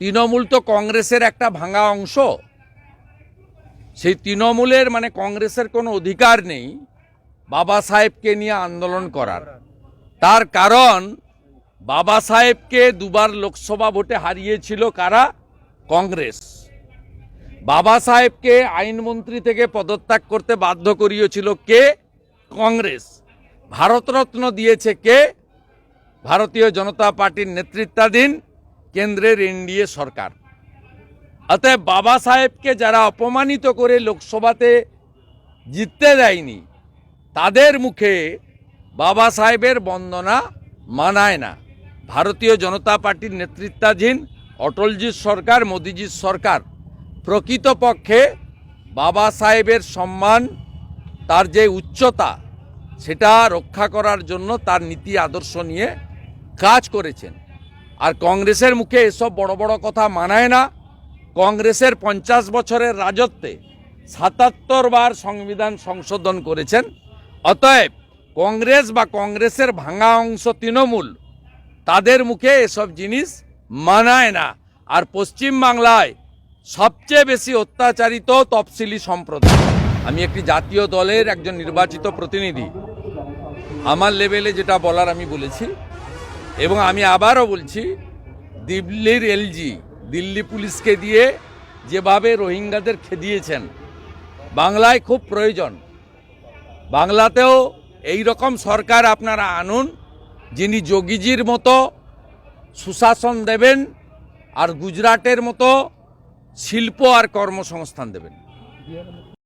তৃণমূল তো কংগ্রেসের একটা ভাঙা অংশ। সেই তৃণমূলের মানে কংগ্রেসের কোনো অধিকার নেই বাবা সাহেবকে নিয়ে আন্দোলন করার। তার কারণ বাবা সাহেবকে দুবার লোকসভা ভোটে হারিয়েছিল কারা? কংগ্রেস। বাবা সাহেবকে আইনমন্ত্রী থেকে পদত্যাগ করতে বাধ্য করিয়েছিল কে? কংগ্রেস। ভারতরত্ন দিয়েছে কে? ভারতীয় জনতা পার্টির নেতৃত্বাধীন কেন্দ্রের এনডিএ সরকার। অতএব বাবা সাহেবকে যারা অপমানিত করে লোকসভাতে জিততে দেয়নি, তাদের মুখে বাবা সাহেবের বন্দনা মানায় না। ভারতীয় জনতা পার্টির নেতৃত্বাধীন অটলজির সরকার, মোদিজির সরকার প্রকৃতপক্ষে বাবা সাহেবের সম্মান, তার যে উচ্চতা, সেটা রক্ষা করার জন্য তার নীতি, আদর্শ নিয়ে কাজ করেছেন। আর কংগ্রেসের মুখে এসব বড় বড় কথা মানায় না। কংগ্রেসের পঞ্চাশ বছরের রাজত্বে সাতাত্তর বার সংবিধান সংশোধন করেছেন। অতএব কংগ্রেস বা কংগ্রেসের ভাঙা অংশ তৃণমূল, তাদের মুখে এসব জিনিস মানায় না। আর পশ্চিম বাংলায় সবচেয়ে বেশি অত্যাচারিত তফসিলি সম্প্রদায়। আমি একটি জাতীয় দলের একজন নির্বাচিত প্রতিনিধি। আমার লেভেলে যেটা বলার আমি বলেছি এবং আমি আবারও বলছি, দিল্লির এলজি, দিল্লি পুলিশকে দিয়ে যেভাবে রোহিঙ্গাদের খেদিয়েছেন, বাংলায় খুব প্রয়োজন। বাংলাতেও এই রকম সরকার আপনারা আনুন, যিনি যোগীজির মতো সুশাসন দেবেন আর গুজরাটের মতো শিল্প আর কর্মসংস্থান দেবেন।